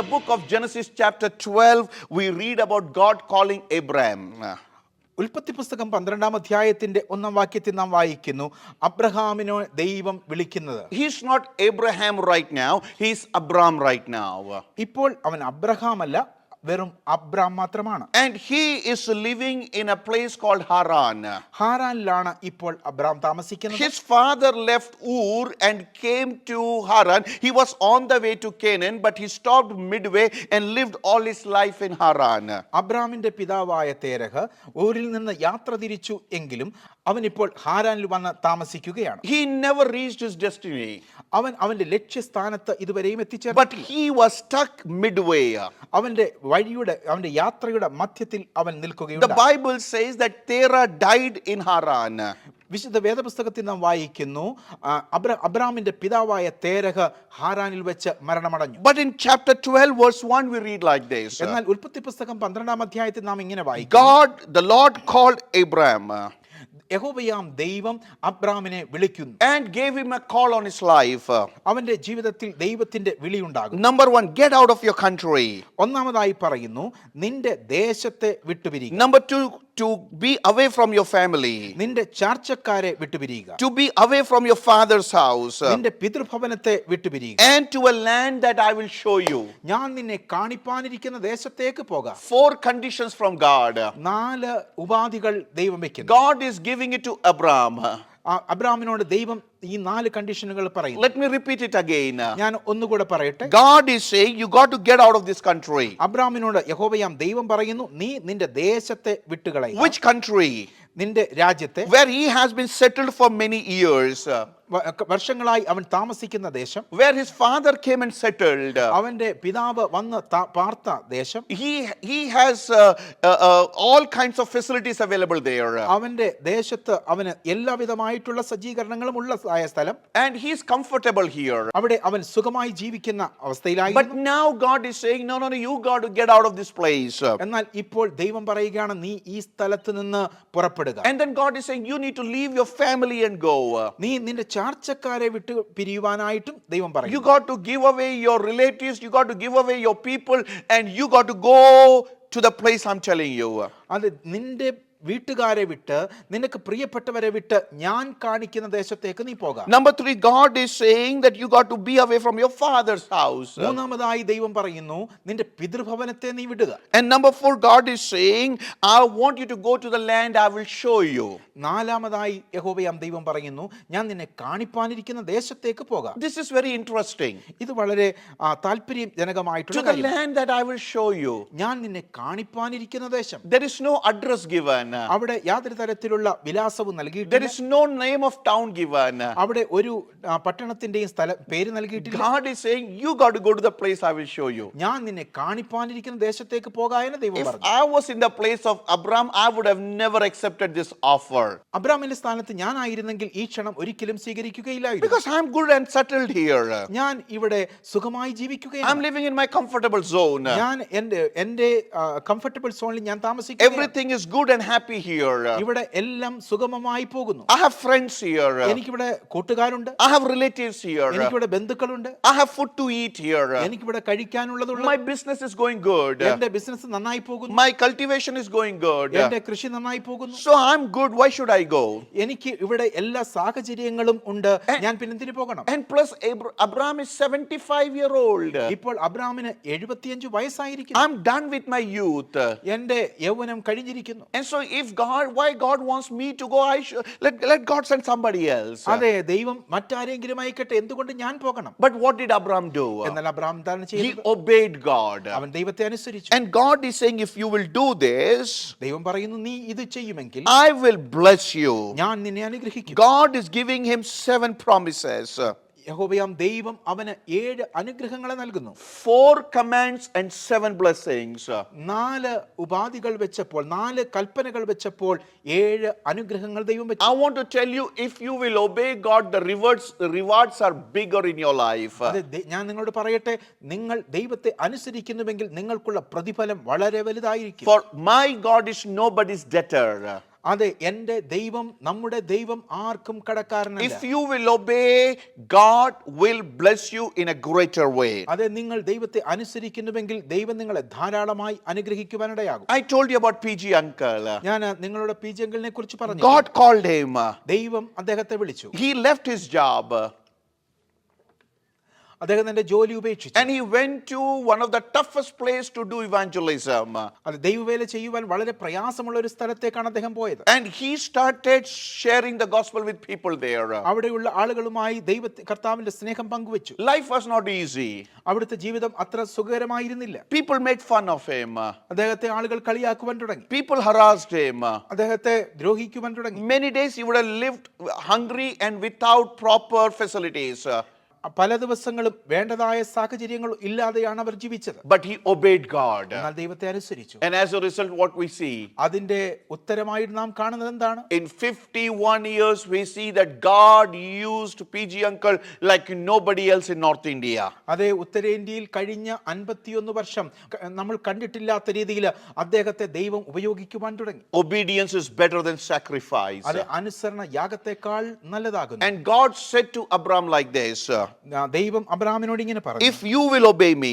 the book of Genesis, chapter 12, we read about God calling Abraham. ഉൽപ്പത്തി പുസ്തകം പന്ത്രണ്ടാം അധ്യായത്തിന്റെ ഒന്നാം വാക്യത്തിൽ നാം വായിക്കുന്നു അബ്രഹാമിനോ ദൈവം വിളിക്കുന്നത് He's not Abraham right now, he's Abram right now. ഇപ്പോൾ അവൻ അബ്രഹാം അല്ല വെറും അബ്രാം മാത്രമാണ്. And he is living in a place called Haran ഹാറാനിലാണ് ഇപ്പോൾ അബ്രാം താമസിക്കുന്നത്. His father left Ur and came to Haran he was on the way to Canaan but he stopped mid way and lived all his life in Haran അബ്രാമിന്റെ പിതാവായ Terah ഊരിൽ നിന്ന് യാത്ര തിരിച്ചു എങ്കിലും അവൻ ഇപ്പോൾ ഹാരാനിൽ വന്ന് താമസിക്കുകയാണ്. He never reached his destiny അവൻ അവന്റെ ലക്ഷ്യസ്ഥാനത്ത് ഇതുവരെയും എത്തിച്ചേർന്നു but he was stuck mid way അവന്റെ വഴിയുടെ അവന്റെ യാത്രയുടെ മധ്യത്തിൽ അവൻ The നിൽക്കുകയുണ്ട് Bible says that Terah died in Haran വിശുദ്ധ വേദപുസ്തകത്തിൽ നാം വായിക്കുന്നു അബ്ര അബ്രാമിന്റെ പിതാവായ തേരഹ് ഹാരാനിൽ വെച്ച് മരണമടഞ്ഞു. But in chapter 12, verse 1, we read like this എന്നാൽ ഉൽപ്പത്തി പുസ്തകം പന്ത്രണ്ടാം അധ്യായത്തിൽ നാം ഇങ്ങനെ വായിക്കും God the Lord called Abraham. യഹോബയാം ദൈവം അബ്രാമിനെ വിളിക്കുന്നു. And gave him a call on his life അവന്റെ ജീവിതത്തിൽ ദൈവത്തിന്റെ വിളിയുണ്ടാകും number 1 get out of your country ഒന്നാമതായി പറയുന്നു നിന്റെ ദേശത്തെ വിട്ടുപിരിയുക. Number two, to be away from your family, നിന്റെ ചാർച്ചക്കാരെ വിട്ടുപിരിയുക to be away from your father's house, നിന്റെ പിതൃഭവനത്തെ വിട്ടുപിരിയുക and to a land that I will show you. ഞാൻ നിന്നെ കാണിപ്പാനിരിക്കുന്ന ദേശത്തേക്ക് പോകാം Four conditions from God. നാല് ഉപാധികൾ ദൈവം വെക്കുന്നു God is giving it to Abraham. അബ്രാമിനോട് ദൈവം ഈ നാല് കണ്ടീഷനുകൾ പറയുന്നു Let me repeat it again. ഞാൻ ഒന്നുകൂടെ പറയട്ടെ God is saying, You got to get out of this country. അബ്രാമിനോട് യഹോവയാം ദൈവം പറയുന്നു നീ നിന്റെ ദേശത്തെ വിട്ടുകളയുക Which country? നിന്റെ രാജ്യത്തെ Where he has been settled for many years, വർഷങ്ങളായി അവൻ താമസിക്കുന്ന ദേശം where his father came and settled. അവന്റെ പിതാവ് വന്ന് പാർത്ത ദേശം He, he has uh, uh, uh, all kinds of facilities available there. അവന്റെ ദേശത്ത് അവന് എല്ലാവിധമായിട്ടുള്ള സജ്ജീകരണങ്ങളും ഉള്ള സ്ഥലം And he's comfortable here. അവിടെ അവൻ സുഖമായി ജീവിക്കുന്ന But now God is saying, No, no, no, you got to get out of this place. എന്നാൽ ഇപ്പോൾ ദൈവം പറയുകയാണ് നീ ഈ സ്ഥലത്ത് നിന്ന് പുറപ്പെടുക And then God is saying, You need to leave your family and go. നീ നിന്റെ ചാർച്ചക്കാരെ വിട്ട് പിരിയുവാനായിട്ടും ദൈവം You പറയും got to give away your relatives, you got to give away your people, and you got to go to the place I'm telling you. അത് നിന്റെ വീട്ടുകാരെ വിട്ട് നിനക്ക് പ്രിയപ്പെട്ടവരെ വിട്ട് ഞാൻ കാണിക്കുന്ന ദേശത്തേക്ക് നീ പോകാം. Number three God is saying that you got to be away from your father's house മൂന്നാമതായി ദൈവം പറയുന്നു നിന്റെ പിതൃഭവനത്തെ നീ വിടുക. And number four God is saying I want you to go to the land I will show you നാലാമതായി യഹോവയാം ദൈവം പറയുന്നു ഞാൻ നിന്നെ കാണിപ്പാനിരിക്കുന്ന ദേശത്തേക്ക് പോകാം. ദിസ് ഇസ് വെരി ഇൻട്രസ്റ്റിംഗ് ഇത് വളരെ താല്പര്യജനകമായിട്ടുള്ള to the land that I will show you ഞാൻ നിന്നെ കാണിപ്പാനിരിക്കുന്ന ദേശം. There is no address given അവിടെ യാതൊരു തരത്തിലുള്ള വിലാസവും There നൽകിയിട്ടില്ല is no name of town given. അവിടെ ഒരു ആ, പട്ടണത്തിന്റെയും സ്ഥല പേര് നൽകിയിട്ടില്ല God is saying, You got to go to the place I will show you. ഞാൻ നിന്നെ കാണിപ്പാനിരിക്കുന്ന ദേശത്തേക്ക് പോകാമെന്ന് ദൈവം If പറഞ്ഞു I was in the place of Abram, I would have never accepted this offer. അബ്രാമിന്റെ സ്ഥാനത്ത് ഞാനായിരുന്നെങ്കിൽ ഈ ക്ഷണം ഒരിക്കലും സ്വീകരിക്കുകയില്ലായിരുന്നു Because I'm good and settled here. ഞാൻ ഇവിടെ സുഖമായി ജീവിക്കുകയാണ് I'm living in my comfortable zone. ഞാൻ എന്റെ എന്റെ കംഫർട്ടബിൾ സോണിൽ ഞാൻ താമസിക്കുന്നു Everything is good and happy here. ഇവിടെ എല്ലാം സുഗമമായി പോകുന്നു I have friends here. എനിക്കിവിടെ കൂട്ടുകാരുണ്ട് I have relatives here. എനിക്കിവിടെ ബന്ധുക്കളുണ്ട് I have food to eat here. എനിക്കിവിടെ കഴിക്കാനുള്ളതുണ്ട് My business is going good. എന്റെ ബിസിനസ് നന്നായി പോകുന്നു My cultivation is going good. എന്റെ കൃഷി നന്നായി പോകുന്നു So I'm good. Why should I go? എനിക്ക് ഇവിടെ എല്ലാ സാഹചര്യങ്ങളും ഉണ്ട് ഞാൻ പിന്നെന്തിനു പോകണം And plus, Abraham Abraham is 75 year old ഇപ്പോൾ അബ്രാമിന് എഴുപത്തിയഞ്ച് വയസ്സായിരിക്കുന്നു I'm done with my youth എന്റെ യൗവനം കഴിഞ്ഞിരിക്കുന്നു And so, if God, why God wants me to go, I should let, let God send somebody else. അതെ ദൈവം മറ്റാരെങ്കിലും അയക്കട്ടെ എന്തുകൊണ്ട് ഞാൻ പോകണം But what did Abraham do? എന്നാൽ അബ്രാം എന്താണ് He ചെയ്തത് obeyed God. അവൻ ദൈവത്തെ അനുസരിച്ചു And God is saying, if you will do this, ദൈവം പറയുന്നു നീ ഇത് ചെയ്യുമെങ്കിൽ I will bless you. ഞാൻ നിന്നെ അനുഗ്രഹിക്കും God is giving him seven promises, യഹോബയാം ദൈവം അവന് ഏഴ് അനുഗ്രഹങ്ങളെ നൽകുന്നു four commands, and seven blessings. നാല് ഉപാധികൾ വെച്ചപ്പോൾ നാല് കൽപ്പനകൾ വെച്ചപ്പോൾ ഏഴ് അനുഗ്രഹങ്ങൾ ദൈവം വെച്ചു I want to tell you, if you will obey God, the rewards, rewards are bigger in your life. അത് ദൈ- ഞാൻ നിങ്ങളോട് പറയട്ടെ നിങ്ങൾ ദൈവത്തെ അനുസരിക്കുന്നുവെങ്കിൽ നിങ്ങൾക്കുള്ള പ്രതിഫലം വളരെ വലുതായിരിക്കും For my God is nobody's debtor. അതെ എന്റെ ദൈവം നമ്മുടെ ദൈവം ആർക്കും കടക്കാരനല്ല If you will obey, God will bless you in a greater way. അതെ നിങ്ങൾ ദൈവത്തെ അനുസരിക്കുന്നുവെങ്കിൽ ദൈവം നിങ്ങളെ ധാരാളമായി അനുഗ്രഹിക്കുവാനിടയാകും I told you about PG uncle. ഞാൻ നിങ്ങളുടെ പി ജി അങ്കിളിനെ കുറിച്ച് പറഞ്ഞു God called him. ദൈവം അദ്ദേഹത്തെ വിളിച്ചു He left his job അദ്ദേഹം തന്റെ ജോലി ഉപേക്ഷിച്ചു and he went to one of the toughest place to do evangelism. അത് ദൈവവേല ചെയ്യുവാൻ വളരെ പ്രയാസമുള്ള ഒരു സ്ഥലത്തേക്കാണ് അദ്ദേഹം പോയത് And he started sharing the gospel with people there. അവിടെയുള്ള ആളുകളുമായി ദൈവ കർത്താവിന്റെ സ്നേഹം പങ്കുവച്ചു Life was not easy. അവിടുത്തെ ജീവിതം അത്ര സുഖകരമായിരുന്നില്ല People made fun of him. അദ്ദേഹത്തെ ആളുകൾ കളിയാക്കുവാൻ തുടങ്ങി People harassed him. അദ്ദേഹത്തെ ദ്രോഹിക്കുവാൻ തുടങ്ങി Many days he would have lived hungry and without proper facilities. പല ദിവസങ്ങളും വേണ്ടതായ സാഹചര്യങ്ങൾ ഇല്ലാതെയാണ് അവർ ജീവിച്ചത്. ബട്ട് ഹി ഒബേഡ് ഗോഡ് എന്നാൽ ദൈവത്തെ അനുസരിച്ചു. And as a result what we see അതിന്റെ ഉത്തരമായിട്ട് നാം കാണുന്നത് എന്താണ്? In 51 years we see that God used PG uncle like nobody else in North India അതെ ഉത്തരേന്ത്യയിൽ കഴിഞ്ഞ അൻപത്തിയൊന്ന് വർഷം നമ്മൾ കണ്ടിട്ടില്ലാത്ത രീതിയിൽ അദ്ദേഹത്തെ ദൈവം ഉപയോഗിക്കുവാൻ തുടങ്ങി. Obedience is better than sacrifice അത് അനുസരണ യാഗത്തെക്കാൾ നല്ലതാകുന്നു. And God said to Abram like ah, ദൈവം അബ്രഹാമിനോട് ഇങ്ങനെ പറഞ്ഞു. If you will obey me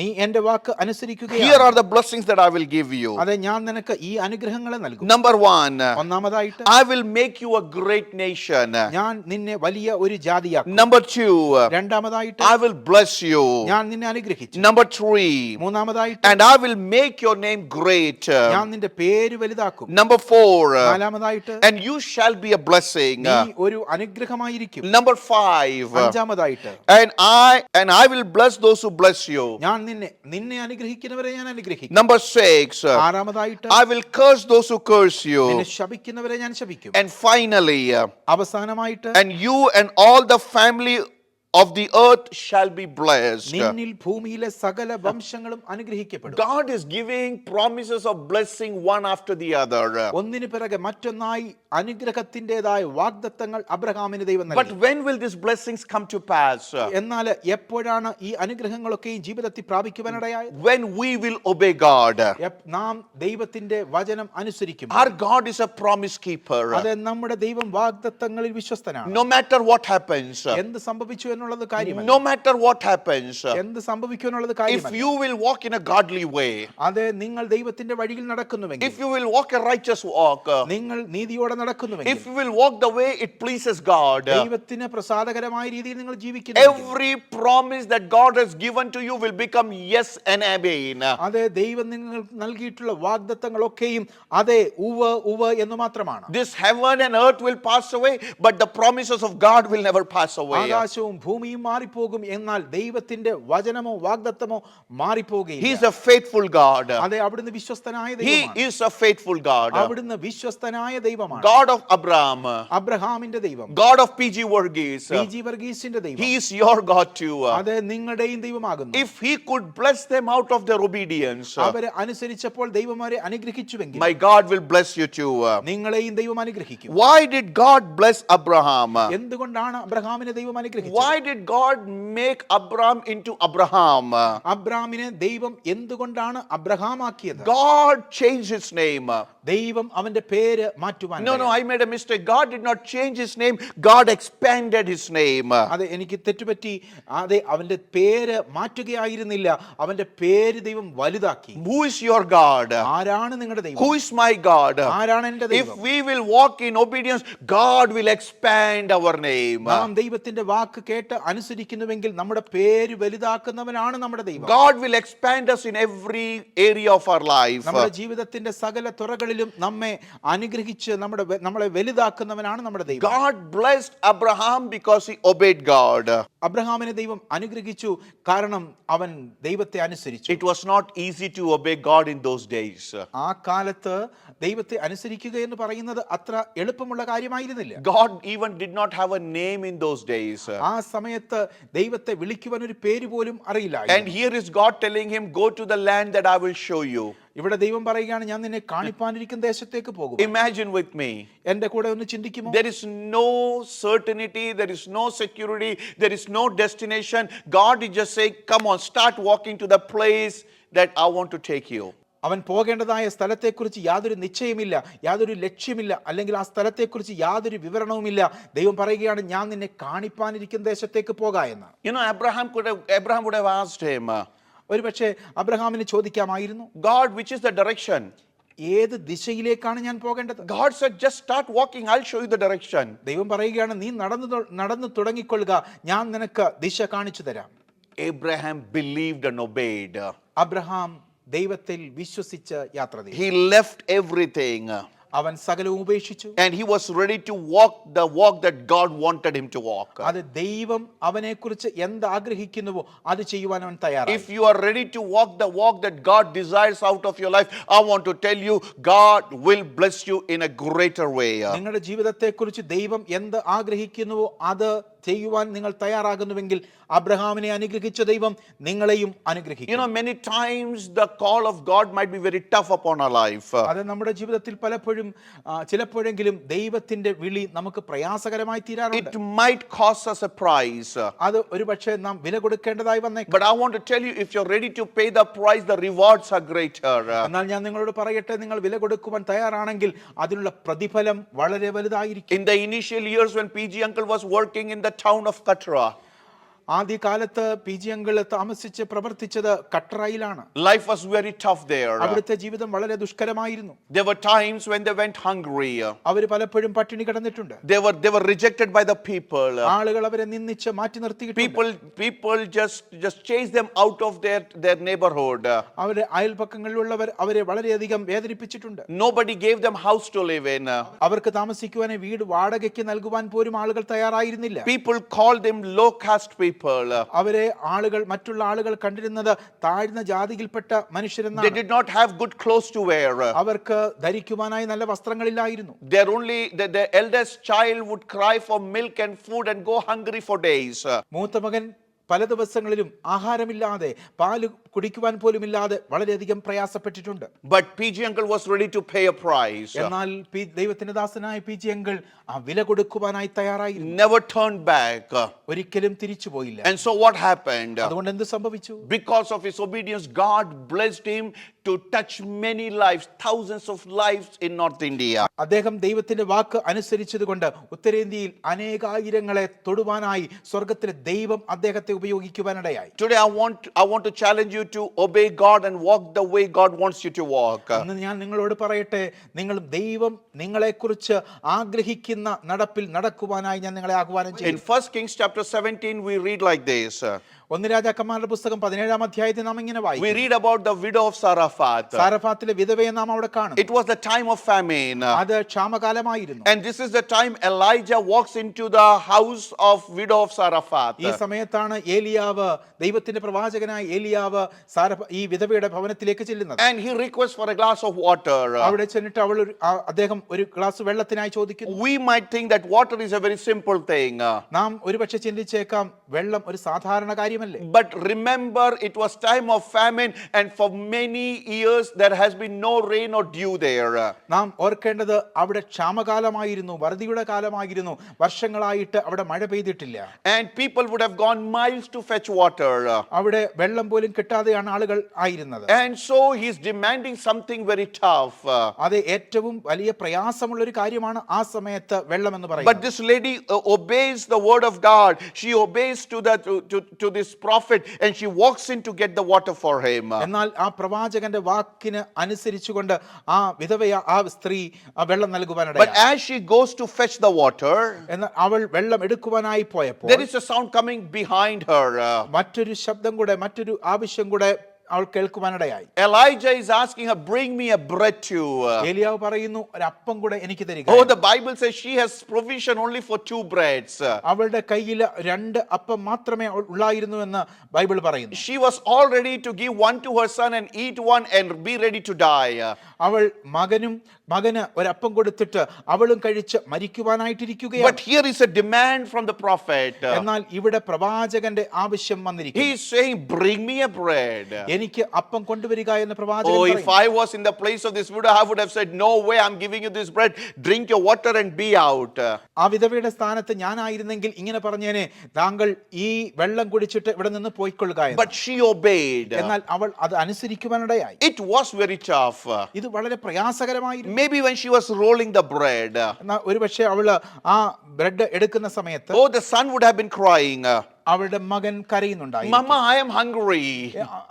നീ എന്റെ വാക്ക് അനുസരിക്കുക here are the blessings that I will give you അതെ ഞാൻ നിനക്ക് ഈ അനുഗ്രഹങ്ങളെ നൽകും. നമ്പർ 1 ഒന്നാമതായിട്ട് I will make you a great nation ഞാൻ നിന്നെ വലിയ ഒരു ജാതിയാക്കും. നമ്പർ 2 രണ്ടാമതായിട്ട് ഐ വിൽ ബ്ലെസ് യു ഞാൻ നിന്നെ അനുഗ്രഹിക്കും നമ്പർ 3 മൂന്നാമതായിട്ട് and I will make your name great ഞാൻ നിന്റെ പേര് വലുതാക്കും. നമ്പർ 4 നാലാമതായിട്ട് and you shall be a blessing നീ ഒരു അനുഗ്രഹമായിരിക്കും. നമ്പർ 5 അഞ്ചാമതായിട്ട് and I and I will bless those who bless you. ഞാൻ നിന്നെ നിന്നെ അനുഗ്രഹിക്കുന്നവരെ ഞാൻ അനുഗ്രഹിക്കും Number 6 ആറാമതായിട്ട് I will curse those who curse you. നിന്നെ ശപിക്കുന്നവരെ ഞാൻ ശപിക്കും And finally, അവസാനമായിട്ട് and you and all the family of the earth shall be blessed. നിന്നിൽ ഭൂമിയിലെ സകല വംശങ്ങളും അനുഗ്രഹിക്കപ്പെടും God is giving promises of blessing one after the other. ഒന്നിനു പിറകെ മറ്റൊന്നായി അനുഗ്രഹത്തിന്റെതായ വാഗ്ദത്തങ്ങൾ അബ്രഹാമിന് ദൈവം But when will these blessings come to pass? എന്നാൽ എപ്പോഴാണ് ഈ അനുഗ്രഹങ്ങളൊക്കെയും ജീവിതത്തിൽ പ്രാപിക്കുവാനിടയായത് When we will obey God. നാം ദൈവത്തിന്റെ വചനം അനുസരിക്കും Our God is a promise keeper. അതെ നമ്മുടെ ദൈവം വാഗ്ദത്തങ്ങളിൽ വിശ്വസ്തനാണ് No matter what happens, എന്ത് സംഭവിച്ചു എന്നുള്ളത് കാര്യമല്ല no matter what happens, എന്ത് സംഭവിക്കും if കാര്യമല്ല you will walk in a godly way, അത് നിങ്ങൾ ദൈവത്തിന്റെ വഴിയിൽ നടക്കുന്നുവെങ്കിൽ if you will walk a righteous walk, നിങ്ങൾ നീതിയോടെ നടക്കുന്നുവെങ്കിൽ if you will walk the way it pleases God, ദൈവത്തിന് പ്രസാദകരമായ രീതിയിൽ നിങ്ങൾ ജീവിക്കുന്നു every promise that God has given to you will become yes and amen. അതെ ദൈവം നിങ്ങൾ നൽകിയിട്ടുള്ള വാഗ്ദത്തങ്ങളൊക്കെയും അതെ ഉവ ഉവ എന്ന് മാത്രമാണ് This heaven and earth will pass away, but the promises of God will never pass away. ആകാശവും ഭൂമിയും മാറിപ്പോകും എന്നാൽ ദൈവത്തിന്റെ വചനമോ വാഗ്ദത്തമോ He മാറിപ്പോകുകയില്ല is a faithful God. അതെ അവിടുന്ന് വിശ്വസ്തനായ He ദൈവമാണ് is a faithful God. അവിടുന്ന് വിശ്വസ്തനായ ദൈവമാണ് അബ്രഹാമിന്റെ ദൈവം. പി ജി വർഗീസിന്റെ ദൈവം He is your God too. അത് നിങ്ങളുടെയും ദൈവമാകുന്നു If He could bless them out of their obedience, അവരെ അനുസരിച്ചപ്പോൾ ദൈവം അവരെ അനുഗ്രഹിച്ചുവെങ്കിൽ my God will bless you too. നിങ്ങളെയും ദൈവം അനുഗ്രഹിക്കും Why did God bless Abraham? എന്തുകൊണ്ടാണ് അബ്രഹാമിനെ ദൈവം അനുഗ്രഹിച്ചത് Why did God make Abraham into Abraham? അബ്രഹാമിനെ ദൈവം എന്തുകൊണ്ടാണ് അബ്രഹാം ആക്കിയത് God changed his name. ദൈവം അവന്റെ പേര് മാറ്റുവാൻ no no I made a mistake God did not change his name God expanded his name അതെ എനിക്ക് തെറ്റുപറ്റി. അതെ അവന്റെ പേര് മാറ്റുകയായിരുന്നില്ല. അവന്റെ പേര് ദൈവം വലുതാക്കി. ഹു ഈസ് യുവർ ഗോഡ് ആരാണ് നിങ്ങളുടെ ദൈവം? ഹു ഈസ് മൈ ഗോഡ് ആരാണ് എന്റെ ദൈവം? If we will walk in obedience God will expand our name നാം ദൈവത്തിന്റെ വാക്ക് കേട്ട് അനുസരിക്കുന്നുവെങ്കിൽ നമ്മുടെ പേര് വലുതാക്കുന്നവനാണ് നമ്മുടെ ദൈവം. God will expand us in every area of our life നമ്മുടെ ജീവിതത്തിന്റെ സകല തുറകളിൽ തുറകളിലും നമ്മെ അനുഗ്രഹിച്ച് നമ്മുടെ നമ്മളെ വലുതാക്കുന്നവനാണ് നമ്മുടെ ദൈവം God blessed Abraham because he obeyed God. അബ്രഹാമിനെ ദൈവം അനുഗ്രഹിച്ചു കാരണം അവൻ ദൈവത്തെ അനുസരിച്ചു It was not easy to obey God in those days. ആ കാലത്ത് ദൈവത്തെ അനുസരിക്കുക എന്ന് പറയുന്നത് അത്ര എളുപ്പമുള്ള കാര്യമായിരുന്നില്ല God even did not have a name in those days. ആ സമയത്ത് ദൈവത്തെ വിളിക്കുവാൻ ഒരു പേര് പോലും അറിയില്ല And here is God telling him, Go to the land that I will show you. ഇവിടെ ദൈവം പറയുകയാണ് ഞാൻ നിന്നെ കാണിപ്പാനിരിക്കുന്ന ദേശത്തേക്ക് പോകും. ഇമാജിൻ വിത്ത് മീ എന്റെ കൂടെ ഒന്ന് ചിന്തിക്കുമോ? There is no certainty there is no security there is no destination God is just say come on start walking to the place that I want to take you അവൻ പോകേണ്ടതായ സ്ഥലത്തെക്കുറിച്ച് യാതൊരു നിശ്ചയമില്ല യാതൊരു ലക്ഷ്യമില്ല അല്ലെങ്കിൽ ആ സ്ഥലത്തെക്കുറിച്ച് യാതൊരു വിവരണവുമില്ല. ദൈവം പറയുകയാണ് ഞാൻ നിന്നെ കാണിപ്പാനിരിക്കുന്ന ദേശത്തേക്ക് പോകാ എന്ന്. യു നോ എബ്രഹാം എബ്രഹാം കൂടെ വാസ്റ്റ് ഒരുപക്ഷെ അബ്രഹാമിന് ചോദിക്കാമായിരുന്നു God, which is the direction? ഏത് ദിശയിലേക്കാണ് ഞാൻ പോകേണ്ടത് God said, just start walking, I'll show you the direction. ദൈവം പറയുകയാണ് നീ നടന്നു തൊ- നടന്നു തുടങ്ങിക്കൊള്ളുക ഞാൻ നിനക്ക് ദിശ കാണിച്ചു തരാം Abraham believed and obeyed. Abraham ദൈവത്തിൽ വിശ്വസിച്ച് യാത്ര ചെയ്തു He left everything uh, അവൻ സകലവും ഉപേക്ഷിച്ചു and he was ready to walk the walk that God wanted him to walk. അത് ദൈവം അവനെക്കുറിച്ച് എന്ത് ആഗ്രഹിക്കുന്നുവോ അത് ചെയ്യുവാൻ അവൻ തയ്യാറായി If you are ready to walk the walk that God desires out of your life, I want to tell you, God will bless you in a greater way. നിങ്ങളുടെ ജീവിതത്തെക്കുറിച്ച് ദൈവം എന്ത് ആഗ്രഹിക്കുന്നുവോ അത് ചെയ്യുവാൻ നിങ്ങൾ തയ്യാറാകുന്നുവെങ്കിൽ അബ്രഹാമിനെ അനുഗ്രഹിച്ച ദൈവം നിങ്ങളെയും You അനുഗ്രഹിക്കും know, many times the call of God might be very tough upon our life. അത് നമ്മുടെ ജീവിതത്തിൽ പലപ്പോഴും ആ, ചിലപ്പോഴെങ്കിലും ദൈവത്തിന്റെ വിളി നമുക്ക് പ്രയാസകരമായി തീരാറുണ്ട് It might cost us a price. അത് ഒരുപക്ഷെ നാം വില കൊടുക്കേണ്ടതായി വന്നേക്കാം But I want to tell you, if you're ready to pay the price, the rewards are greater. എന്നാൽ ഞാൻ നിങ്ങളോട് പറയട്ടെ നിങ്ങൾ വില കൊടുക്കുവാൻ തയ്യാറാണെങ്കിൽ അതിനുള്ള പ്രതിഫലം വളരെ വലുതായിരിക്കും In the initial years when PG Uncle was working in the town of Katra, ആദ്യകാലത്ത് പി ജി എങ്കിൾ താമസിച്ച് പ്രവർത്തിച്ചത് കട്ടറയിലാണ് life was very tough there അവിടുത്തെ ജീവിതം വളരെ ദുഷ്കരമായിരുന്നു. They were times when they went hungry അവർ പലപ്പോഴും പട്ടിണി കിടന്നിട്ടുണ്ട്. They were rejected by the people ആളുകൾ അവരെ നിന്നിച്ച് മാറ്റി നിർത്തിയിട്ടുണ്ട്. People people just just chase them out of their their neighbourhood അവരെ അയൽപക്കങ്ങളിലുള്ളവർ അവരെ വളരെയധികം വേദനിപ്പിച്ചിട്ടുണ്ട്. Nobody gave them house to live in അവർക്ക് താമസിക്കുവാനേ വീട് വാടകയ്ക്ക് നൽകുവാൻ പോലും ആളുകൾ തയ്യാറായിരുന്നില്ല. People call them low caste people അവരെ ആളുകൾ മറ്റുള്ള ആളുകൾ കണ്ടിരുന്നത് താഴ്ന്ന ജാതിയിൽപ്പെട്ട They did not have good clothes to wear. അവർക്ക് ധരിക്കുവാനായി നല്ല വസ്ത്രങ്ങളില്ലായിരുന്നു Their only the, the eldest child would cry for milk and food and go hungry for days. മൂത്ത മകൻ പല ദിവസങ്ങളിലും ആഹാരമില്ലാതെ പാൽ കുടിക്കുവാൻ പോലുമില്ലാതെ വളരെയധികം പ്രയാസപ്പെട്ടിട്ടുണ്ട്. But PG uncle was ready to pay a price എന്നാൽ പി- ദൈവത്തിന്റെ ദാസനായ പി ജി അങ്കിൾ ആ വില കൊടുക്കുവാനായി തയ്യാറായി നെവർ turned ബാക്ക് ഒരിക്കലും തിരിച്ചു പോയില്ല. And so what happened? അതുകൊണ്ട് എന്ത് സംഭവിച്ചു? Because of his obedience God blessed him to touch many lives, thousands of lives in North India. അദ്ദേഹം ദൈവത്തിന്റെ വാക്ക് അനുസരിച്ചതുകൊണ്ട് ഉത്തരേന്ത്യയിൽ അനേകായിരങ്ങളെ തൊടുവാനായി സ്വർഗത്തിലെ ദൈവം അദ്ദേഹത്തെ ഉപയോഗിക്കുവാനിടയായി. Today, I want, I want to challenge you to obey God and walk the way God wants you to walk. ഇന്ന് ഞാൻ നിങ്ങളോട് പറയട്ടെ നിങ്ങൾ ദൈവം നിങ്ങളെക്കുറിച്ച് ആഗ്രഹിക്കുന്ന നടപ്പിൽ നടക്കുവാനായി ഞാൻ നിങ്ങളെ ആഹ്വാനം ചെയ്യും 1 Kings chapter 17, we read like this ഒന്ന് രാജാക്കന്മാരുടെ പുസ്തകം പതിനേഴാം അധ്യായത്തിൽ നാം ഇങ്ങനെ We read read about the widow of Saraphat. സാരഫാത്തിലെ വിധവയെ നാം അവിടെ കാണും It was the time of famine. അത് ക്ഷാമകാലമായിരുന്നു And this is the time Elijah walks into the house of widow of. ഈ സമയത്താണ് ഏലിയാവ് ദൈവത്തിന്റെ പ്രവാചകനായ ഏലിയാവ് സാരഫ ഈ വിധവയുടെ ഭവനത്തിലേക്ക് ചെല്ലുന്നത് And he requests for a glass of water. അവിടെ ചെന്നിട്ട് അവൾ ഒരു- ആ- അദ്ദേഹം ഒരു ഗ്ലാസ് വെള്ളത്തിനായി ചോദിക്കുന്നു We might think that water is a very simple thing. നാം ഒരുപക്ഷെ ചിന്തിച്ചേക്കാം വെള്ളം ഒരു സാധാരണ കാര്യമല്ലേ But remember, it was time of famine, and for many years there has been no rain or dew there. നാം ഓർക്കേണ്ടത് അവിടെ ക്ഷാമകാലമായിരുന്നു വറുതിയുടെ കാലമായിരുന്നു വർഷങ്ങളായിട്ട് അവിടെ മഴ പെയ്തിട്ടില്ല And people would have gone miles to fetch water. അവിടെ വെള്ളം പോലും കിട്ടാതെയാണ് ആളുകൾ ആയിരുന്നത് And so he is demanding something very tough. അത് ഏറ്റവും വലിയ പ്രയാസമുള്ള ഒരു കാര്യമാണ് ആ സമയത്ത് വെള്ളം എന്ന് But പറയുന്നത് this lady uh, obeys the word of God. She obeys to the to, to, to this prophet and she walks in to get the water for him. എന്നാൽ ആ പ്രവാചകന്റെ വാക്കിന് അനുസരിച്ചുകൊണ്ട് ആ വിധവയ ആ സ്ത്രീ വെള്ളം But as she goes to fetch the water, എന്നാൽ അവൾ വെള്ളം എടുക്കുവാനായി പോയപ്പോൾ there is a sound coming behind her. Uh, മറ്റൊരു ശബ്ദം കൂടെ മറ്റൊരു ആവശ്യം കൂടെ അവൾ കേൾക്കുവാനിടയായി Elijah is asking her, Bring me a bread too. ഏലിയാവ് പറയുന്നു ഒരപ്പം കൂടെ എനിക്ക് തരിക Oh, the Bible says she has provision only for two breads. അവളുടെ കയ്യിൽ രണ്ട് അപ്പം മാത്രമേ അവൾ ഉള്ളായിരുന്നു എന്ന് ബൈബിൾ പറയുന്നു She was all ready to give one to her son and eat one and be ready to die. അവൾ മകനും മകന് ഒരപ്പം കൊടുത്തിട്ട് അവളും കഴിച്ച് മരിക്കുവാനായിട്ടിരിക്കുകയാണ് But here is a demand from the prophet. എന്നാൽ ഇവിടെ പ്രവാചകന്റെ ആവശ്യം വന്നിരിക്കുന്നു He is saying, Bring me a bread. എനിക്ക് അപ്പം കൊണ്ടുവരിക എന്ന പ്രവാചകൻ ഓ if I was in the place of this would I would have said no way I am giving you this bread drink your water and be out ആ വിധവയുടെ സ്ഥാനത്ത് ഞാൻ ആയിരുന്നെങ്കിൽ ഇങ്ങനെ പറഞ്ഞേനെ താങ്കൾ ഈ വെള്ളം കുടിച്ചിട്ട് ഇവിടെ നിന്ന് പോയിക്കൊള്ളുക എന്ന്. ബട്ട് ഷീ ഒബേഡ് എന്നാൽ അവൾ അത് അനുസരിക്കുവാനിടയായി. ഇറ്റ് വാസ് വെരി ടഫ് ഇത് വളരെ പ്രയാസകരമായിരുന്നു. Maybe when she was rolling the bread എന്നാൽ ഒരുപക്ഷേ അവൾ ആ ബ്രെഡ് എടുക്കുന്ന സമയത്ത് ഓ the son would have been crying അവരുടെ മകൻ കരയുന്നുണ്ടായി. മമ്മ ഐ എം ഹംഗ്രി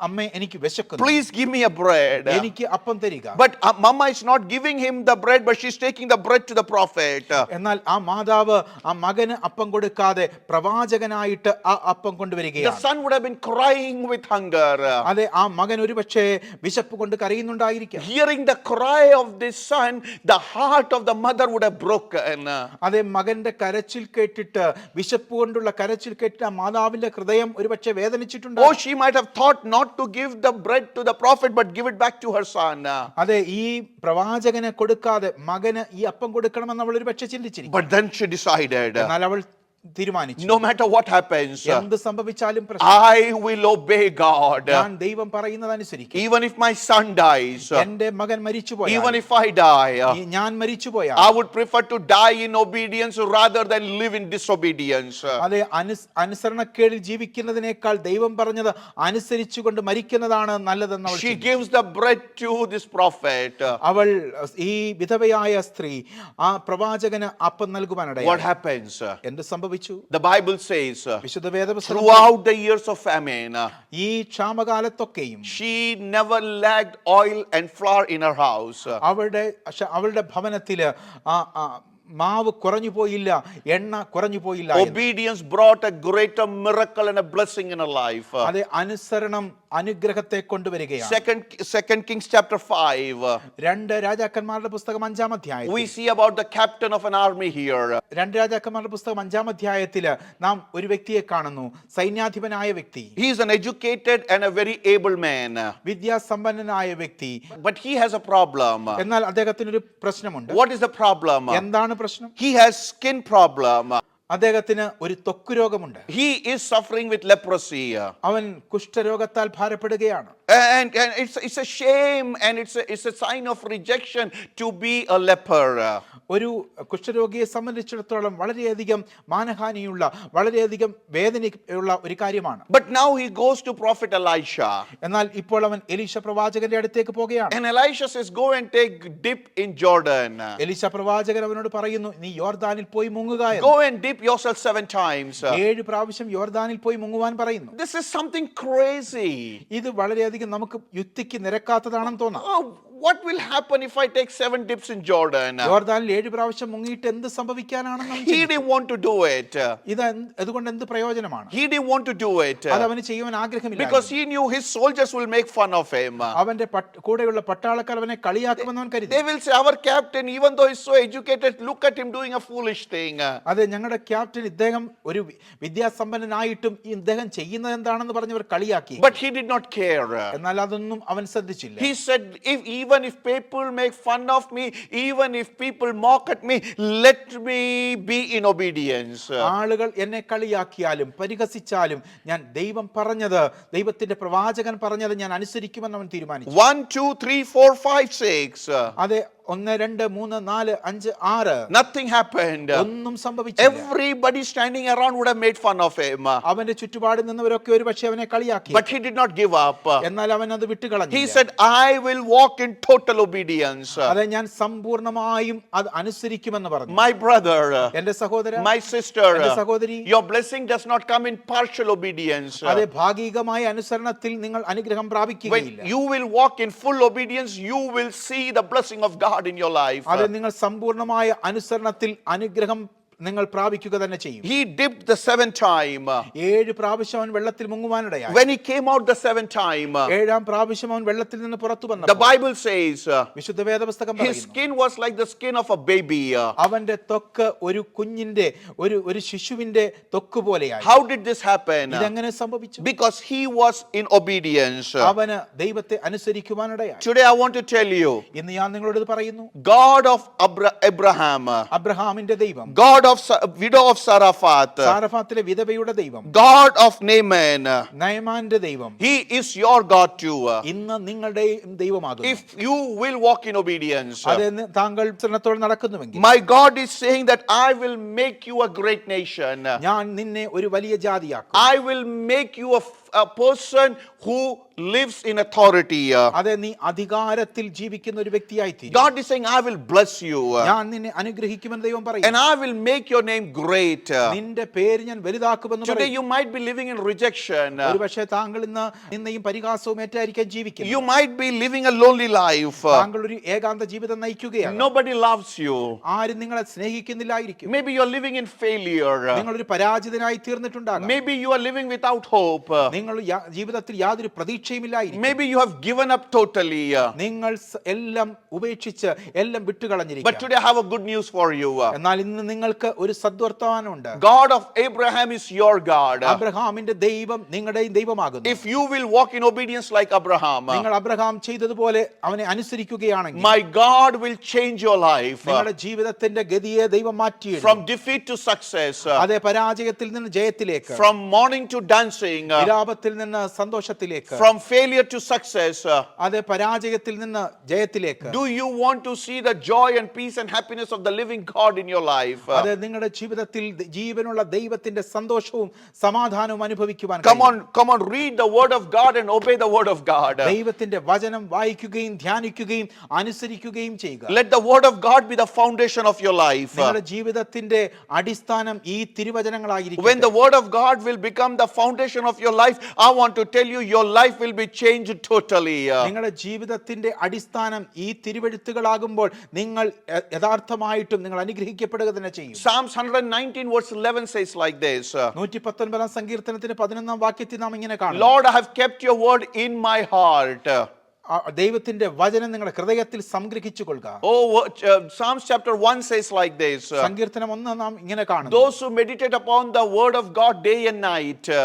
അമ്മ എനിക്ക് വിശക്കുന്നു. Please give me a bread എനിക്ക് അപ്പം തരിക. But mamma is not giving him the bread but she is taking the bread to the കരയുന്നുണ്ടായിരുന്നു എന്നാൽ ആ മാതാവ് ആ മകന് അപ്പം കൊടുക്കാതെ പ്രവാചകനായിട്ട് ആ അപ്പം കൊണ്ടുവരികയാണ്. The son would have been crying with hunger അതെ ആ മകൻ ഒരുപക്ഷേ വിശപ്പ് കൊണ്ട് കരയുന്നുണ്ടായിരിക്കും. അതെ മകന്റെ കരച്ചിൽ കേട്ടിട്ട് വിശപ്പ് കൊണ്ടുള്ള കരച്ചിൽ കേട്ടിട്ട് മാതാവിന്റെ ഹൃദയം ഒരുപക്ഷെ വേദനിച്ചിട്ടുണ്ട് Oh, she might have thought not to give the bread to the prophet, but give it back to her son. അതെ ഈ പ്രവാചകനെ കൊടുക്കാതെ മകന് ഈ അപ്പം കൊടുക്കണമെന്ന് അവൾ ഒരുപക്ഷെ ചിന്തിച്ചിരിക്കും But then she decided, എന്നാൽ അവൾ തീരുമാനിച്ചു no matter what happens, എന്ത് സംഭവിച്ചാലും I will obey God. ഞാൻ ദൈവം പറയുന്നത് അനുസരിക്കും Even if my son dies, മകൻ മരിച്ചുപോയാൽ even if I die, ഞാൻ I would prefer to die in obedience rather than live in disobedience. അതെ അനുസ് അനുസരണക്കേടിൽ ജീവിക്കുന്നതിനേക്കാൾ ദൈവം പറഞ്ഞത് അനുസരിച്ചുകൊണ്ട് മരിക്കുന്നതാണ് നല്ലതെന്ന് അവൾ She gives the bread to this prophet. അവൾ ഈ വിധവയായ സ്ത്രീ ആ പ്രവാചകന് അപ്പം What happens? എന്ത് സംഭവിച്ചു The Bible says, വിശുദ്ധ വേദപുസ്തകം throughout the years of famine, ഈ ക്ഷാമകാലത്തൊക്കെയും she never lacked oil and flour in her house. അവളുടെ ശ- അവളുടെ ഭവനത്തിൽ ആ ആ, മാവ് കുറഞ്ഞു പോയില്ല എണ്ണ കുറഞ്ഞു പോയില്ല എന്ന്. Obedience brought a greater miracle and a blessing in her life. അതെ അനുസരണം അനുഗ്രഹത്തെ കൊണ്ടുവരികയാണ്. രണ്ട് രാജാക്കന്മാരുടെ പുസ്തകം അഞ്ചാം അധ്യായം രണ്ട് രാജാക്കന്മാരുടെ പുസ്തകം അഞ്ചാം അധ്യായത്തിൽ നാം ഒരു വ്യക്തിയെ കാണുന്നു. സൈന്യാധിപനായ വ്യക്തി. വിദ്യാസമ്പന്നനായ വ്യക്തി. എന്നാൽ അദ്ദേഹത്തിന് ഒരു പ്രശ്നമുണ്ട് എന്താണ് പ്രശ്നം? അദ്ദേഹത്തിന് ഒരു ത്വക്ക് രോഗമുണ്ട് He is suffering with leprosy. അവൻ കുഷ്ഠരോഗത്താൽ ഭാരപ്പെടുകയാണ് And, and it's, it's a shame and it's a, it's a sign of rejection to be a leper. ഒരു കുഷ്ഠരോഗിയെ സംബന്ധിച്ചിടത്തോളം വളരെയധികം മാനഹാനിയുള്ള വളരെയധികം വേദനയുള്ള ഒരു കാര്യമാണ് but now he goes to prophet Elisha. എന്നാൽ ഇപ്പോൾ അവൻ എലീശ പ്രവാചകന്റെ അടുത്തേക്ക് പോകുകയാണ് And Elisha says, Go and take dip in Jordan. എലീശ പ്രവാചകൻ അവനോട് പറയുന്നു നീ യോർദാനിൽ പോയി മുങ്ങുക go Go and dip yourself seven times. ഏഴ് പ്രാവശ്യം യോർദാനിൽ പോയി മുങ്ങുവാൻ പറയുന്നു This is something crazy. ഇത് വളരെയധികം നമുക്ക് യുക്തിക്ക് നിരക്കാത്തതാണെന്ന് തോന്നാം Oh, what will happen if I take seven dips in Jordan? യോർദാനിൽ ഏഴ് പ്രാവശ്യം മുങ്ങിയിട്ട് എന്ത് സംഭവിക്കാനാണെന്ന് അവൻ He ചിന്തിച്ചു. didn't want to do it. ഇത് എന്ത്- അതുകൊണ്ട് എന്ത് പ്രയോജനമാണ് He didn't want to do it അത് അവന് ചെയ്യുവാൻ ആഗ്രഹമില്ല because he knew his soldiers will make fun of him. അവന്റെ പട്ട്- കൂടെയുള്ള പട്ടാളക്കാർ അവനെ കളിയാക്കുമെന്ന് അവൻ കരുതി They will say, Our captain, even though he's so educated, look at him doing a foolish thing. അതെ ഞങ്ങളുടെ ക്യാപ്റ്റൻ ഇദ്ദേഹം ഒരു വി- വിദ്യാസമ്പന്നനായിട്ടും ഈ ഇദ്ദേഹം ചെയ്യുന്നത് എന്താണെന്ന് പറഞ്ഞവർ കളിയാക്കി But he did not care. എന്നാൽ അതൊന്നും അവൻ ശ്രദ്ധിച്ചില്ല He said, if even if people make fun of me, even if people mock at me, let me be in obedience. ആളുകൾ എന്നെ കളിയാക്കിയാലും പരിഹസിച്ചാലും ഞാൻ ദൈവം പറഞ്ഞത് ദൈവത്തിന്റെ പ്രവാചകൻ പറഞ്ഞത് ഞാൻ അനുസരിക്കുമെന്ന് അവൻ തീരുമാനിച്ചു One, two, three, four, five, six. അതെ ഒന്ന് രണ്ട് മൂന്ന് നാല് അഞ്ച് ആറ് Nothing happened. ഒന്നും സംഭവിച്ചില്ല Everybody standing around would have made fun of him. അവന്റെ ചുറ്റുപാടിൽ നിന്നവരൊക്കെ ഒരു പക്ഷേ അവനെ കളിയാക്കി But he did not give up. എന്നാൽ അവൻ അത് He വിട്ടുകളഞ്ഞു said, I will walk in total obedience. അതെ ഞാൻ സമ്പൂർണമായും അത് അനുസരിക്കുമെന്ന് പറഞ്ഞു My brother, എന്റെ സഹോദര my sister, എന്റെ സഹോദരി your blessing does not come in partial obedience. അതെ ഭാഗികമായ അനുസരണത്തിൽ നിങ്ങൾ അനുഗ്രഹം When പ്രാപിക്കുകയില്ല you will walk in full obedience, you will see the blessing of God in your life. അത് നിങ്ങൾ സമ്പൂർണമായ അനുസരണത്തിൽ അനുഗ്രഹം നിങ്ങൾ പ്രാപിക്കുക തന്നെ ചെയ്യും. He dip the seven time ഏഴ് പ്രാവശ്യം അവൻ വെള്ളത്തിൽ മുങ്ങുവാനിടയായി. When he came out the seven time ഏഴാം പ്രാവശ്യം അവൻ വെള്ളത്തിൽ നിന്ന് പുറത്തു വന്നു ദ ബൈബിൾ സേസ് വിശുദ്ധ വേദപുസ്തകം പറയുന്നു. His skin was like the skin of a baby അവന്റെ ത്വക്ക് ഒരു കുഞ്ഞിന്റെ ഒരു ഒരു ശിശുവിന്റെ ത്വക്ക് പോലെയായി. ഹൗ ഡിഡ് ദിസ് ഹാപ്പൻ ഇത് എങ്ങനെ സംഭവിച്ചു? Because he was in obedience അവന് ദൈവത്തെ അനുസരിക്കുവാനിടയായി. Today I want to tell you ഇന്ന് ഞാൻ നിങ്ങളോട് പറയുന്നു. ഗോഡ് ഓഫ് അബ്രഹാം അബ്രഹാമിന്റെ ദൈവം. God of widow of Sarafat. Sarafatile വിധവയുടെ ദൈവം God of Naaman, നയമാന്റെ ദൈവം He is your God too. ഇന്ന് നിങ്ങളുടെ ദൈവമാകുന്നു If you will walk in obedience, Adhe നി- താങ്കൾ nadakkunnuvengil. നടക്കുന്നുവെങ്കിൽ my God is saying that I will make you a great nation. Njan ninne oru valiya ജാതിയാക്കും I will make you a, a person who lives in authority. അതെ നീ അധികാരത്തിൽ ജീവിക്കുന്ന ഒരു വ്യക്തിയായി തീരും God is saying, I will bless you ഞാൻ നിന്നെ അനുഗ്രഹിക്കുമെന്ന് ദൈവം പറയും and I will make your name great. നിന്റെ പേര് ഞാൻ വലുതാക്കുമെന്ന് Today, പറയും you might be living in rejection. ഒരു പക്ഷേ താങ്കൾ ഇന്ന് നിന്നെയും പരിഹാസവും ഏറ്റായിരിക്കാൻ ജീവിക്കും You might be living a lonely life. താങ്കൾ ഒരു ഏകാന്ത ജീവിതം നയിക്കുകയാണ് Nobody loves you. ആരും നിങ്ങളെ സ്നേഹിക്കുന്നില്ലായിരിക്കും Maybe you're living in failure. നിങ്ങൾ ഒരു പരാജിതനായി തീർന്നിട്ടുണ്ടാകാം Maybe you are living without hope. നിങ്ങൾ ജീവിതത്തിൽ യാതൊരു പ്രതീക്ഷയുമില്ലായിരിക്കും Maybe you have given up totally. നിങ്ങൾ എല്ലാം ഉപേക്ഷിച്ച് എല്ലാം വിട്ടുകളഞ്ഞിരിക്കും today, I have a good news for you. എന്നാൽ ഇന്ന് നിങ്ങൾക്ക് ഒരു സദ്വർത്തമാനമുണ്ട് God of Abraham is your God. അബ്രഹാമിന്റെ ദൈവം നിങ്ങളുടെയും ദൈവമാകുന്നു If you will walk in obedience like Abraham, നിങ്ങൾ അബ്രഹാം ചെയ്തതുപോലെ അവനെ അനുസരിക്കുകയാണെങ്കിൽ my God will change your life നിങ്ങളുടെ ജീവിതത്തിന്റെ ഗതിയെ ദൈവം മാറ്റിയിടും from defeat to success, അതെ പരാജയത്തിൽ നിന്ന് ജയത്തിലേക്ക് from mourning to dancing, വിലാപത്തിൽ നിന്ന് സന്തോഷത്തിലേക്ക് from failure to success. അതെ പരാജയത്തിൽ നിന്ന് ജയത്തിലേക്ക് Do you want to see the joy and peace and happiness of the living God in your life? അതെ നിങ്ങളുടെ ജീവിതത്തിൽ ദ- ജീവനുള്ള ദൈവത്തിന്റെ സന്തോഷവും സമാധാനവും അനുഭവിക്കുവാൻ Come കഴിയും. on, come on, read the word of God and obey the word of God. ദൈവത്തിന്റെ വചനം വായിക്കുകയും ധ്യാനിക്കുകയും അനുസരിക്കുകയും ചെയ്യുക Let the word of God be the foundation of your life. നിങ്ങളുടെ ജീവിതത്തിന്റെ അടിസ്ഥാനം ഈ തിരുവചനങ്ങളായിരിക്കും When the word of God will become the foundation of your life, I want to tell you, your life will be changed totally. നിങ്ങളുടെ ജീവിതത്തിന്റെ അടിസ്ഥാനം ഈ തിരുവെഴുത്തുകളാകുമ്പോൾ നിങ്ങൾ യഥാർത്ഥമായിട്ടും നിങ്ങൾ അനുഗ്രഹിക്കപ്പെടുക തന്നെ ചെയ്യും Psalms 119, verse 11 says like this നൂറ്റി പത്തൊൻപതാം സങ്കീർത്തനത്തിന്റെ പതിനൊന്നാം വാക്യത്തിൽ നാം ഇങ്ങനെ കാണാം Lord, I have kept your word in my heart. ദൈവത്തിന്റെ വചനം നിങ്ങളുടെ ഹൃദയത്തിൽ സംഗ്രഹിച്ചു കൊള്ളുക ഓ Psalms chapter one says like this സങ്കീർത്തനം ഒന്ന് നാം ഇങ്ങനെ കാണും those meditate upon the word of God day and night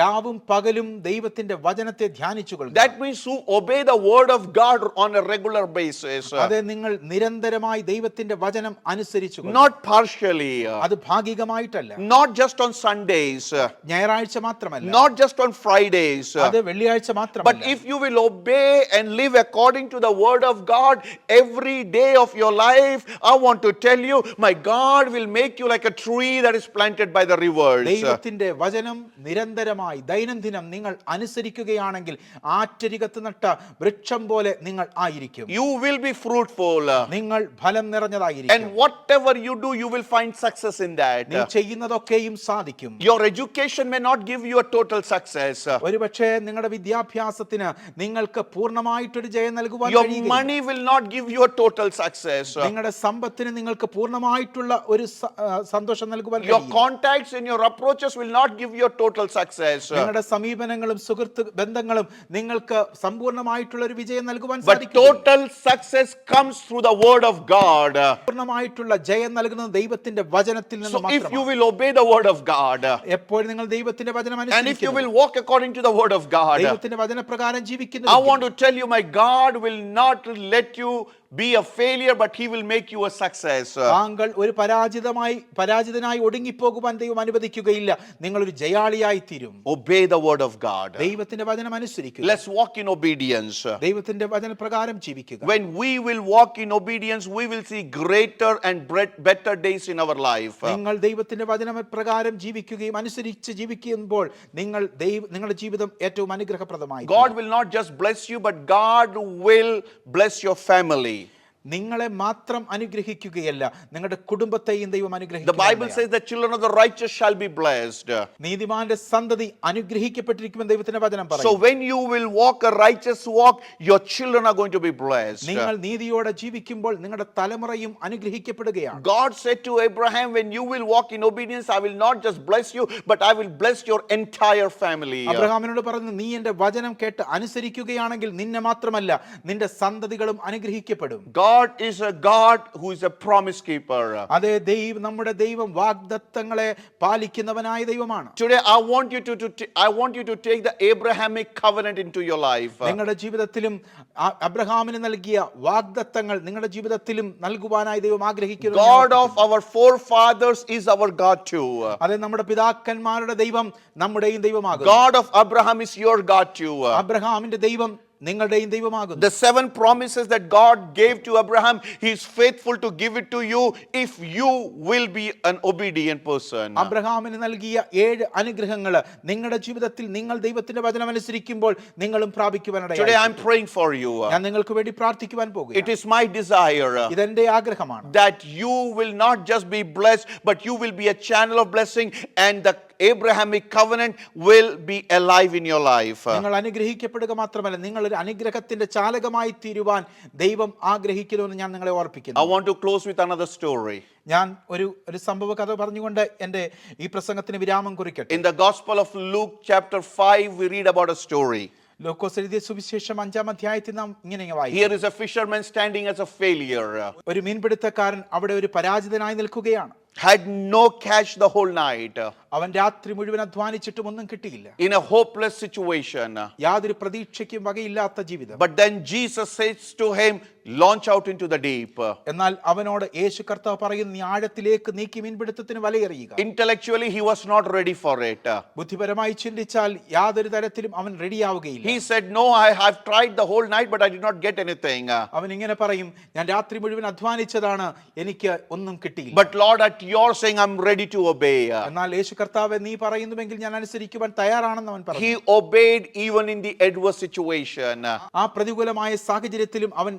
രാവും പകലും ദൈവത്തിന്റെ വചനത്തെ ധ്യാനിച്ചു that means who obey the word of God on a regular basis അതെ നിങ്ങൾ നിരന്തരമായി ദൈവത്തിന്റെ വചനം അനുസരിച്ചു നോട്ട് പാർഷ്യലി അത് ഭാഗികമായിട്ടല്ല. നോട്ട് ജസ്റ്റ് ഓൺ സൺഡേസ് ഞായറാഴ്ച മാത്രമല്ല. നോട്ട് ജസ്റ്റ് ഓൺ ഫ്രൈഡേസ് അതെ വെള്ളിയാഴ്ച മാത്രമല്ല. But if you will obey obey and live according to the word of God every day of your life, I want to tell you, my God will make you like a tree that is planted by the rivers. ദൈവത്തിന്റെ വചനം നിരന്തരമായി ദൈനംദിനം നിങ്ങൾ അനുസരിക്കുകയാണെങ്കിൽ ആറ്റരികത്ത് നട്ട വൃക്ഷം പോലെ നിങ്ങൾ ആയിരിക്കും You will be fruitful. നിങ്ങൾ ഫലം നിറഞ്ഞതായിരിക്കും And whatever you do, you will find success in that. നീ ചെയ്യുന്നതൊക്കെയും സാധിക്കും Your education may not give you a total success. ഒരുപക്ഷെ നിങ്ങളുടെ വിദ്യാഭ്യാസത്തിന് നിങ്ങൾക്ക് പൂർണമായിട്ടൊരു ജയം നൽകുവാൻ Your കഴിയുകയില്ല. money will not give you a total success. നിങ്ങളുടെ സമ്പത്തിന് നിങ്ങൾക്ക് പൂർണമായിട്ടുള്ള ഒരു സ- ആ, സന്തോഷം നൽകുവാൻ Your കഴിയില്ല. contacts and your approaches will not give you a total success. നിങ്ങളുടെ സമീപനങ്ങളും സുഹൃത്ത് ബന്ധങ്ങളും നിങ്ങൾക്ക് സമ്പൂർണമായിട്ടുള്ള ഒരു വിജയം നൽകുവാൻ But സാധിക്കും total success comes through the word of God. പൂർണമായിട്ടുള്ള ജയം നൽകുന്നത് ദൈവത്തിന്റെ വചനത്തിൽ നിന്ന് So if you മാത്രമാണ് will obey the word of God എപ്പോഴും നിങ്ങൾ ദൈവത്തിന്റെ വചനം and if you അനുസരിക്കുന്നു will walk according to the word of God, ദൈവത്തിന്റെ വചനപ്രകാരം I ജീവിക്കുന്നു to tell you, my God will not let you be a failure, but He will make you a success. താങ്കൾ ഒരു പരാജിതമായി പരാജിതനായി ഒടുങ്ങിപ്പോകുവാൻ ദൈവം അനുവദിക്കുകയില്ല നിങ്ങൾ ഒരു ജയാളിയായി തീരും Obey the word of God. ദൈവത്തിന്റെ വചനം അനുസരിക്കുക Let's walk in obedience. ദൈവത്തിന്റെ വചനപ്രകാരം ജീവിക്കുക When we will walk in obedience, we will see greater and bre- better days in our life. നിങ്ങൾ ദൈവത്തിന്റെ വചനപ്രകാരം ജീവിക്കുകയും അനുസരിച്ച് ജീവിക്കുമ്പോൾ നിങ്ങൾ ദൈവ നിങ്ങളുടെ ജീവിതം ഏറ്റവും അനുഗ്രഹപ്രദമായി God will not just bless you, but God will bless your family. നിങ്ങളെ മാത്രം അനുഗ്രഹിക്കുകയല്ല നിങ്ങളുടെ കുടുംബത്തെയും ദൈവം The Bible അനുഗ്രഹിക്കും says the children of the righteous shall be blessed. നീതിമാന്റെ സന്തതി അനുഗ്രഹിക്കപ്പെട്ടിരിക്കുമെന്ന് ദൈവത്തിന്റെ വചനം So പറയും when you will walk a righteous walk, your children are going to be blessed. നിങ്ങൾ നീതിയോടെ ജീവിക്കുമ്പോൾ നിങ്ങളുടെ തലമുറയും അനുഗ്രഹിക്കപ്പെടുകയാണ് God said to Abraham, when you will walk in obedience, I will not just bless you, but I will bless your entire family. അബ്രഹാമിനോട് പറഞ്ഞു നീ എന്റെ വചനം കേട്ട് അനുസരിക്കുകയാണെങ്കിൽ നിന്നെ മാത്രമല്ല നിന്റെ സന്തതികളും അനുഗ്രഹിക്കപ്പെടും God is a God who is a promise keeper. അതെ ദൈവം നമ്മുടെ ദൈവം വാഗ്ദത്തങ്ങളെ പാലിക്കുന്നവനായ ദൈവമാണ് Today, I want you to, to t- I want you to take the Abrahamic covenant into your life. നിങ്ങളുടെ ജീവിതത്തിലും ആ- അബ്രഹാമിന് നൽകിയ വാഗ്ദത്തങ്ങൾ നിങ്ങളുടെ ജീവിതത്തിലും നൽകുവാനായി ദൈവം ആഗ്രഹിക്കുന്നു എന്ന് ഞാൻ God of our forefathers is our God too. അതെ നമ്മുടെ പിതാക്കന്മാരുടെ ദൈവം നമ്മുടെയും ദൈവമാകുന്നു God of Abraham is your God too. അബ്രഹാമിന്റെ ദൈവം നിങ്ങളുടെയും ദൈവമാകുന്നു The seven promises that God gave to Abraham, He is faithful to give it to you if you will be an obedient person. അബ്രഹാമിന് നൽകിയ ഏഴ് അനുഗ്രഹങ്ങൾ നിങ്ങളുടെ ജീവിതത്തിൽ നിങ്ങൾ ദൈവത്തിന്റെ വചനം അനുസരിക്കുമ്പോൾ നിങ്ങളും Today പ്രാപിക്കുവാനിടയായി I'm praying for you. ഞാൻ നിങ്ങൾക്ക് വേണ്ടി പ്രാർത്ഥിക്കുവാൻ It പോകുക is my desire ഇതെന്റെ ആഗ്രഹമാണ് that you will not just be blessed, but you will be a channel of blessing and the Abrahamic covenant will be alive in your life. നിങ്ങൾ അനുഗ്രഹിക്കപ്പെടുക മാത്രമല്ല നിങ്ങൾ ഒരു അനുഗ്രഹത്തിന്റെ ചാലകമായി തീരുവാൻ ദൈവം ആഗ്രഹിക്കുന്നുവെന്ന് ഞാൻ നിങ്ങളെ I want to close with another story. ഞാൻ ഒരു ഒരു സംഭവ കഥ പറഞ്ഞുകൊണ്ട് എന്റെ ഈ പ്രസംഗത്തിന് വിരാമം കുറിക്കട്ടെ In the Gospel of Luke, chapter 5, we read about a story. ലോക്കോസ് എഴുതിയ സുവിശേഷം അഞ്ചാം അധ്യായത്തിൽ നാം ഇങ്ങനെ വായിക്കും Here is a fisherman standing as a failure, ഒരു മീൻപിടുത്തക്കാരൻ അവിടെ ഒരു പരാജിതനായി നിൽക്കുകയാണ് had no cash the whole night, അവൻ രാത്രി മുഴുവൻ അധ്വാനിച്ചിട്ടും ഒന്നും കിട്ടിയില്ല in a hopeless situation. യാതൊരു പ്രതീക്ഷയ്ക്കും വകയില്ലാത്ത ജീവിതം But then Jesus says to him, Launch out into the deep. എന്നാൽ അവനോട് യേശു കർത്താവ് പറയുന്നു നീ ആഴത്തിലേക്ക് നീക്കി മീൻപിടുത്തത്തിന് വലയെറിയുക. Intellectually he was not ready for it ബുദ്ധിപരമായി ചിന്തിച്ചാൽ യാതൊരു തരത്തിലും അവൻ റെഡിയാവുകയില്ല. He said no I have tried the whole night but I did not get anything. അവൻ ഇങ്ങനെ പറയും ഞാൻ രാത്രി മുഴുവൻ അധ്വാനിച്ചതാണ് എനിക്ക് ഒന്നും കിട്ടിയില്ല. But Lord, at your saying, I'm ready to obey എന്നാൽ യേശു കർത്താവ് നീ പറയുന്നുവെങ്കിൽ ഞാൻ അനുസരിക്കുവാൻ തയ്യാറാണെന്ന് അവൻ പറഞ്ഞു. He obeyed even in the adverse situation ആ പ്രതികൂലമായ സാഹചര്യത്തിലും അവൻ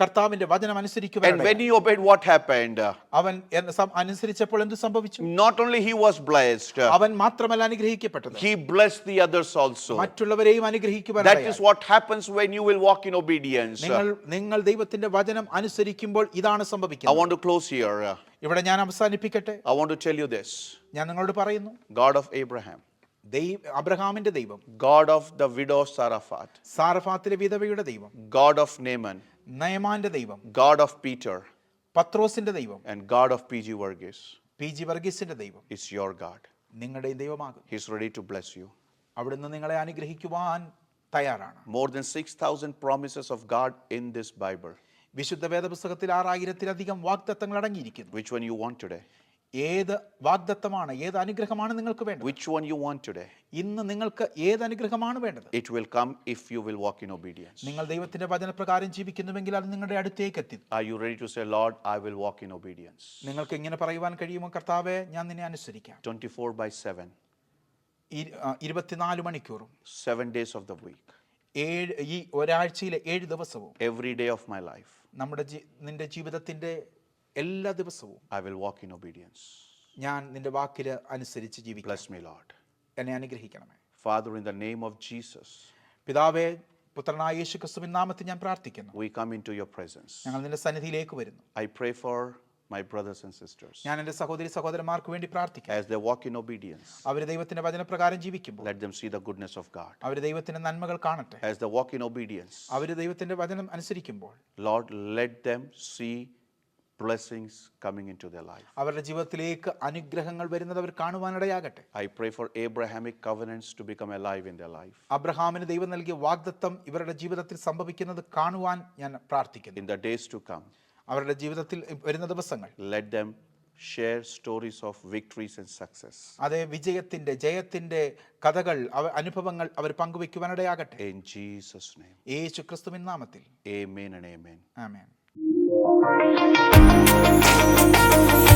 കർത്താവിന്റെ വചനം അനുസരിക്കുവാൻ And when he obeyed, what happened? അവൻ എന്ന സം- അനുസരിച്ചപ്പോൾ എന്ത് സംഭവിച്ചു Not only he was blessed, അവൻ മാത്രമല്ല അനുഗ്രഹിക്കപ്പെട്ടത് he blessed the others also. മറ്റുള്ളവരെയും That is what happens when you will walk in obedience. നിങ്ങൾ നിങ്ങൾ ദൈവത്തിന്റെ വചനം അനുസരിക്കുമ്പോൾ ഇതാണ് I സംഭവിക്കുന്നത് want to close here. ഇവിടെ ഞാൻ അവസാനിപ്പിക്കട്ടെ I want to tell you this ഞാൻ നിങ്ങളോട് പറയുന്നു God of Abraham, ദൈവ അബ്രഹാമിന്റെ ദൈവം God of the widow of Saraphat, സാറഫാത്തിലെ വിധവയുടെ ദൈവം God of Naaman, നയമാന്റെ ദൈവം ഗാഡ് ഓഫ് പീറ്റർ പത്രോസിന്റെ ദൈവം and God of P G Varghese P G വർഗീസിന്റെ ദൈവം. ഇസ് യുവർ ഗാഡ് നിങ്ങളുടെ ദൈവമാകും his ready to bless you അവിടുന്ന് നിങ്ങളെ അനുഗ്രഹിക്കുവാൻ തയ്യാറാണ്. More than six thousand promises of God in this Bible വിശുദ്ധ വേദപുസ്തകത്തിൽ ആറായിരത്തിലധികം വാഗ്ദത്തങ്ങൾ അടങ്ങിയിരിക്കുന്നു. Which one you want today ഏത് വാഗ്ദത്തമാണ് ഏത് അനുഗ്രഹമാണ് നിങ്ങൾക്ക് വേണ്ടത്? Which one you want today? ഇന്ന് നിങ്ങൾക്ക് ഏത് അനുഗ്രഹമാണ് വേണ്ടത്? It will come if you will walk in obedience. നിങ്ങൾ ദൈവത്തിന്റെ വചനപ്രകാരം ജീവിക്കുന്നുവെങ്കിൽ അത് നിങ്ങളുടെ അടുത്തേക്ക് എത്തി. Are you ready to say, Lord, I will walk in obedience? നിങ്ങൾക്ക് ഇങ്ങനെ പറയുവാൻ കഴിയുമോ കർത്താവേ ഞാൻ നിന്നെ അനുസരിക്കാം. 24 by 7, ഇരു- ആ, ഇരുപത്തിനാല് മണിക്കൂറും. Seven days of the week, ഏഴ് ഈ ഒരാഴ്ചയിലെ ഏഴ് ദിവസവും every day of my life നമ്മുടെ നിന്റെ ജീവിതത്തിന്റെ എല്ലാ ദിവസവും I will walk in obedience. ഞാൻ നിന്റെ വാക്കിൽ അനുസരിച്ച് ജീവിക്കാം Bless me, Lord. എന്നെ അനുഗ്രഹിക്കണമേ Father, in the name of Jesus, പിതാവേ പുത്രനായ യേശു ക്രിസ്തുവിൻ നാമത്തിൽ ഞാൻ പ്രാർത്ഥിക്കുന്നു we come into your presence. ഞങ്ങൾ നിന്റെ സന്നിധിയിലേക്ക് വരുന്നു I pray for my brothers and sisters ഞാൻ എന്റെ സഹോദരി സഹോദരന്മാർക്ക് വേണ്ടി പ്രാർത്ഥിക്കാം as they walk in obedience. അവർ ദൈവത്തിന്റെ വചനപ്രകാരം ജീവിക്കുമ്പോൾ Let them see the goodness of God. അവർ ദൈവത്തിന്റെ നന്മകൾ കാണട്ടെ As they walk in obedience, അവർ ദൈവത്തിന്റെ വചനം അനുസരിക്കുമ്പോൾ Lord, let them see blessings into the life അവരുടെ ജീവിതത്തിലേക്ക് അനുഗ്രഹങ്ങൾ വരുന്നത് അവർ കാണുവാനിടയാകട്ടെ. I pray for Abrahamic covenants to become a live in the life അബ്രഹാമിന് ദൈവം നൽകിയ വാഗ്ദത്തം ഇവരുടെ ജീവിതത്തിൽ സംഭവിക്കുന്നത് കാണുവാൻ ഞാൻ പ്രാർത്ഥിക്കുന്നു. In the days to come അവരുടെ ജീവിതത്തിൽ വരുന്ന ദിവസങ്ങൾ. Let them share stories of victories and success അതെ വിജയത്തിന്റെ ജയത്തിന്റെ കഥകൾ അനുഭവങ്ങൾ അവർ പങ്കുവെക്കുവാനിടയാകട്ടെ ഇൻ ജീസസ് നെയിം യേശു ക്രിസ്തുവിൻ നാമത്തിൽ. ആമേൻ and amen. Amen. Thank you.